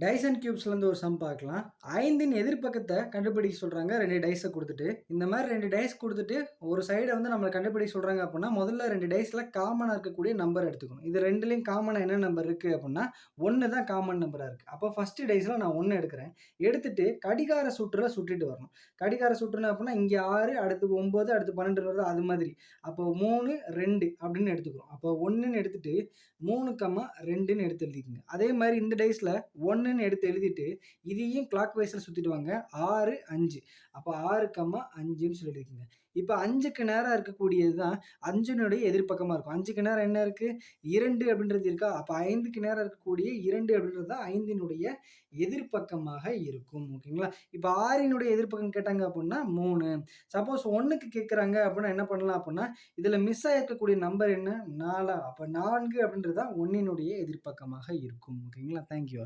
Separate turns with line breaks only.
Tyson கியூப்ஸ்லேருந்து ஒரு some பார்க்கலாம். ஐந்தின் எதிர்ப்பக்கத்தை கண்டுபிடிக்க சொல்கிறாங்க ரெண்டு டைஸை கொடுத்துட்டு. இந்த மாதிரி ரெண்டு டைஸ் கொடுத்துட்டு ஒரு சைடை வந்து நம்மளை கண்டுபிடிக்க சொல்கிறாங்க அப்படின்னா முதல்ல ரெண்டு டைஸில் காமனாக இருக்கக்கூடிய நம்பர் எடுத்துக்கணும். இது ரெண்டுலேயும் காமனாக என்ன நம்பர் இருக்குது அப்படின்னா ஒன்று தான் காமன் நம்பராக இருக்குது அப்போ ஃபஸ்ட்டு டைஸில் நான் ஒன்று எடுக்கிறேன். எடுத்துட்டு கடிகார சுற்றுல சுட்டிட்டு வரணும். கடிகார சுற்றுனா அப்படின்னா இங்கே ஆறு அடுத்து ஒம்பது அடுத்து பன்னெண்டு வருது அது மாதிரி. அப்போ மூணு ரெண்டு அப்படின்னு எடுத்துக்கிறோம். அப்போ ஒன்றுன்னு எடுத்துட்டு மூணு கம்மா ரெண்டுன்னு எடுத்து எழுதிக்கோங்க. அதே மாதிரி இந்த டைஸில் ஒன் ஒன்றுன்னு எடுத்து எழுதிட்டு இதையும் கிளாக் வைஸில் சுற்றிட்டு வாங்க. ஆறு அஞ்சு. அப்போ ஆறு கம்மா அஞ்சுன்னு சொல்லியிருக்கீங்க. இப்போ அஞ்சுக்கு நேரம் இருக்கக்கூடியது தான் அஞ்சினுடைய எதிர்ப்பக்கமாக இருக்கும். அஞ்சுக்கு நேரம் என்ன இருக்குது இரண்டு அப்படின்றது இருக்கா? அப்போ ஐந்துக்கு நேரம் இருக்கக்கூடிய இரண்டு அப்படின்றது தான் ஐந்தினுடைய எதிர்ப்பக்கமாக இருக்கும். ஓகேங்களா? இப்போ ஆறினுடைய எதிர்ப்பக்கம் கேட்டாங்க அப்படின்னா மூணு. சப்போஸ் ஒன்றுக்கு கேட்குறாங்க அப்படின்னா என்ன பண்ணலாம் அப்படின்னா இதில் மிஸ் ஆகிருக்கக்கூடிய நம்பர் என்ன? நாலா. அப்போ நான்கு அப்படின்றது தான் ஒன்றினுடைய எதிர்ப்பக்கமாக இருக்கும். ஓகேங்களா? தேங்க்யூ